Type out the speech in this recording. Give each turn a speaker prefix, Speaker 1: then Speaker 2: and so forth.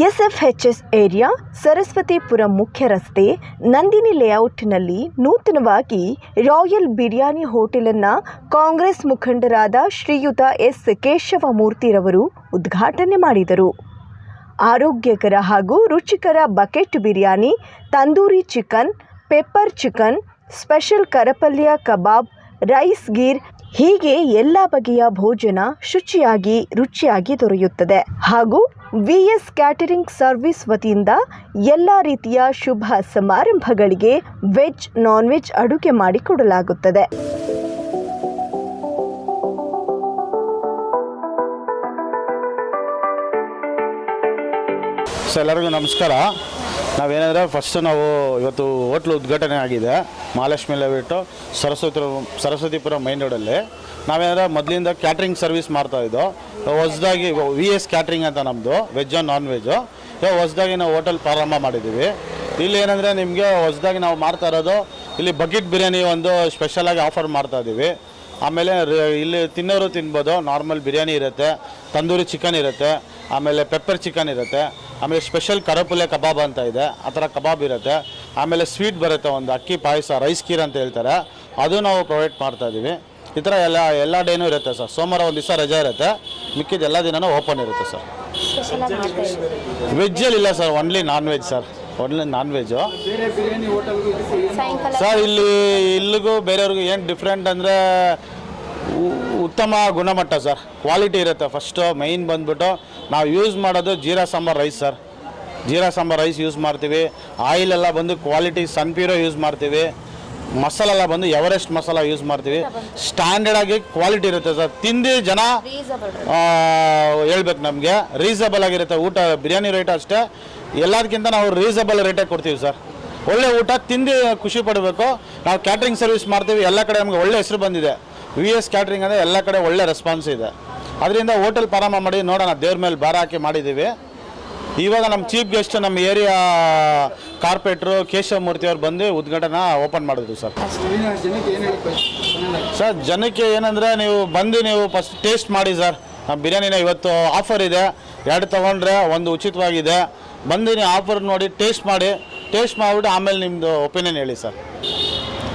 Speaker 1: ಎಸ್ಎಫ್ಎಚ್ಎಸ್ area, Saraswatipura ಮುಖ್ಯ ರಸ್ತೆ, ನಂದಿನಿ ಲೇಔಟ್ನಲ್ಲಿ ನೂತನವಾಗಿ ರಾಯಲ್ ಬಿರಿಯಾನಿ ಹೋಟೆಲನ್ನು ಕಾಂಗ್ರೆಸ್ ಮುಖಂಡರಾದ ಶ್ರೀಯುತ ಎಸ್. ಕೇಶವಮೂರ್ತಿರವರು ಉದ್ಘಾಟನೆ ಮಾಡಿದರು. ಆರೋಗ್ಯಕರ ಹಾಗೂ ರುಚಿಕರ bucket biryani, tandoori chicken, pepper chicken, special ಕರಪಲ್ಯ kebab, rice ಗೀರ್ ಹೀಗೆ ಎಲ್ಲ ಬಗೆಯ ಭೋಜನ ಶುಚಿಯಾಗಿ, ರುಚಿಯಾಗಿ ದೊರೆಯುತ್ತದೆ. ಹಾಗೂ ವಿ ಎಸ್ ಕ್ಯಾಟರಿಂಗ್ ಸರ್ವಿಸ್ ವತಿಯಿಂದ ಎಲ್ಲ ರೀತಿಯ ಶುಭ ಸಮಾರಂಭಗಳಿಗೆ ವೆಜ್, ನಾನ್ ವೆಜ್ ಅಡುಗೆ ಮಾಡಿಕೊಡಲಾಗುತ್ತದೆ.
Speaker 2: ಸೊ ಎಲ್ಲರಿಗೂ ನಮಸ್ಕಾರ. ನಾವೇನಂದರೆ ಫಸ್ಟು ನಾವು ಇವತ್ತು ಹೋಟ್ಲು ಉದ್ಘಾಟನೆ ಆಗಿದೆ, ಮಹಾಲಕ್ಷ್ಮಿ ಲೇಬಿಟ್ಟು ಸರಸ್ವತಿ ಸರಸ್ವತಿಪುರ ಮೈನ್ ರೋಡಲ್ಲಿ ನಾವೇನಾದ್ರೆ ಮೊದಲಿಂದ ಕ್ಯಾಟ್ರಿಂಗ್ ಸರ್ವಿಸ್ ಮಾಡ್ತಾಯಿದ್ದೋ ಹೊಸದಾಗಿ ವಿ ಎಸ್ ಕ್ಯಾಟ್ರಿಂಗ್ ಅಂತ ನಮ್ಮದು ವೆಜ್ ನಾನ್ ವೆಜ್ಜು ಇವಾಗ ಹೊಸದಾಗಿ ನಾವು ಹೋಟೆಲ್ ಪ್ರಾರಂಭ ಮಾಡಿದ್ದೀವಿ. ಇಲ್ಲಿ ಏನಂದರೆ ನಿಮಗೆ ಹೊಸದಾಗಿ ನಾವು ಮಾಡ್ತಾ ಇರೋದು, ಇಲ್ಲಿ ಬಕೆಟ್ ಬಿರಿಯಾನಿ ಒಂದು ಸ್ಪೆಷಲಾಗಿ ಆಫರ್ ಮಾಡ್ತಾ ಇದ್ದೀವಿ. ಆಮೇಲೆ ಇಲ್ಲಿ ತಿನ್ನೋರು ತಿನ್ಬೋದು ನಾರ್ಮಲ್ ಬಿರಿಯಾನಿ ಇರುತ್ತೆ, ತಂದೂರಿ ಚಿಕನ್ ಇರುತ್ತೆ, ಆಮೇಲೆ ಪೆಪ್ಪರ್ ಚಿಕನ್ ಇರುತ್ತೆ. ಆಮೇಲೆ ಸ್ಪೆಷಲ್ ಕರಪುಲೆ ಕಬಾಬ್ ಅಂತ ಇದೆ. ಆ ಥರ ಕಬಾಬ್ ಇರುತ್ತೆ. ಆಮೇಲೆ ಸ್ವೀಟ್ ಬರುತ್ತೆ ಒಂದು ಅಕ್ಕಿ ಪಾಯಸ ರೈಸ್ ಕೀರ್ ಅಂತ ಹೇಳ್ತಾರೆ. ಅದು ನಾವು ಪ್ರೊವೈಡ್ ಮಾಡ್ತಾ ಇದ್ದೀವಿ. ಈ ಥರ ಎಲ್ಲ ಎಲ್ಲ ಡೇನೂ ಇರುತ್ತೆ ಸರ್. ಸೋಮವಾರ ಒಂದು ದಿವಸ ರಜೆ ಇರುತ್ತೆ. ಮಿಕ್ಕಿದ ಎಲ್ಲ ದಿನನೂ ಓಪನ್ ಇರುತ್ತೆ ಸರ್. ವೆಜ್ಜಲ್ಲಿ ಇಲ್ಲ sir. Only non veg sir. Only non veg sir ಇಲ್ಲಿ ಇಲ್ಲಿಗೂ ಬೇರೆಯವ್ರಿಗೂ ಏನು ಡಿಫ್ರೆಂಟ್ ಅಂದರೆ ಉತ್ತಮ ಗುಣಮಟ್ಟ ಸರ್. ಕ್ವಾಲಿಟಿ ಇರುತ್ತೆ. ಫಸ್ಟು ಮೈನ್ ಬಂದ್ಬಿಟ್ಟು ನಾವು ಯೂಸ್ ಮಾಡೋದು jeera sambar rice sir. Jeera sambar rice use ಮಾಡ್ತೀವಿ. ಆಯಿಲ್ ಎಲ್ಲ ಬಂದು ಕ್ವಾಲಿಟಿ ಸನ್ ಪ್ಯೂರೋ ಯೂಸ್ ಮಾಡ್ತೀವಿ. ಮಸಾಲೆಲ್ಲ ಬಂದು ಎವರೆಸ್ಟ್ ಮಸಾಲ ಯೂಸ್ ಮಾಡ್ತೀವಿ. ಸ್ಟ್ಯಾಂಡರ್ಡ್ ಆಗಿ ಕ್ವಾಲಿಟಿ ಇರುತ್ತೆ ಸರ್. ತಿಂದು ಜನ
Speaker 3: ರೀಸಬಲ್
Speaker 2: ಹೇಳ್ಬೇಕು ನಮಗೆ. ರೀಸನಬಲ್ ಆಗಿರುತ್ತೆ. ಊಟ ಬಿರಿಯಾನಿ ರೇಟ್ ಅಷ್ಟೇ. ಎಲ್ಲದಕ್ಕಿಂತ ನಾವು ರೀಸನಬಲ್ ರೇಟೇ ಕೊಡ್ತೀವಿ ಸರ್. ಒಳ್ಳೆ ಊಟ ತಿಂದು ಖುಷಿ ಪಡಬೇಕು. ನಾವು ಕ್ಯಾಟ್ರಿಂಗ್ ಸರ್ವಿಸ್ ಮಾಡ್ತೀವಿ. ಎಲ್ಲ ಕಡೆ ನಮಗೆ ಒಳ್ಳೆ ಹೆಸರು ಬಂದಿದೆ. ವಿ ಎಸ್ ಕ್ಯಾಟ್ರಿಂಗ್ ಅಂದರೆ ಎಲ್ಲ ಕಡೆ ಒಳ್ಳೆ ರೆಸ್ಪಾನ್ಸ್ ಇದೆ. ಅದರಿಂದ ಹೋಟೆಲ್ ಪ್ರಾರಂಭ ಮಾಡಿ ನೋಡೋಣ, ದೇವ್ರ ಮೇಲೆ ಭಾರ ಹಾಕಿ ಮಾಡಿದ್ದೀವಿ ಇವಾಗ ನಮ್ಮ ಚೀಫ್ ಗೆಸ್ಟ್ ನಮ್ಮ ಏರಿಯಾ ಕಾರ್ಪೊರೇಟ್ರು ಅವ್ರು ಬಂದು ಉದ್ಘಾಟನಾ ಓಪನ್ ಮಾಡಿದ್ರು ಸರ್. ಸರ್, ಜನಕ್ಕೆ ಏನಂದರೆ ನೀವು ಬಂದು ನೀವು ಫಸ್ಟ್ ಟೇಸ್ಟ್ ಮಾಡಿ ಸರ್. ನಮ್ಮ ಬಿರಿಯಾನಿನ ಇವತ್ತು ಆಫರ್ ಇದೆ. ಎರಡು ತೊಗೊಂಡ್ರೆ ಒಂದು ಉಚಿತವಾಗಿದೆ. ಬಂದು ನೀವು ಆಫರ್ ನೋಡಿ ಟೇಸ್ಟ್ ಮಾಡಿ. ಟೇಸ್ಟ್ ಮಾಡಿಬಿಟ್ಟು ಆಮೇಲೆ ನಿಮ್ಮದು ಒಪಿನಿಯನ್ ಹೇಳಿ ಸರ್.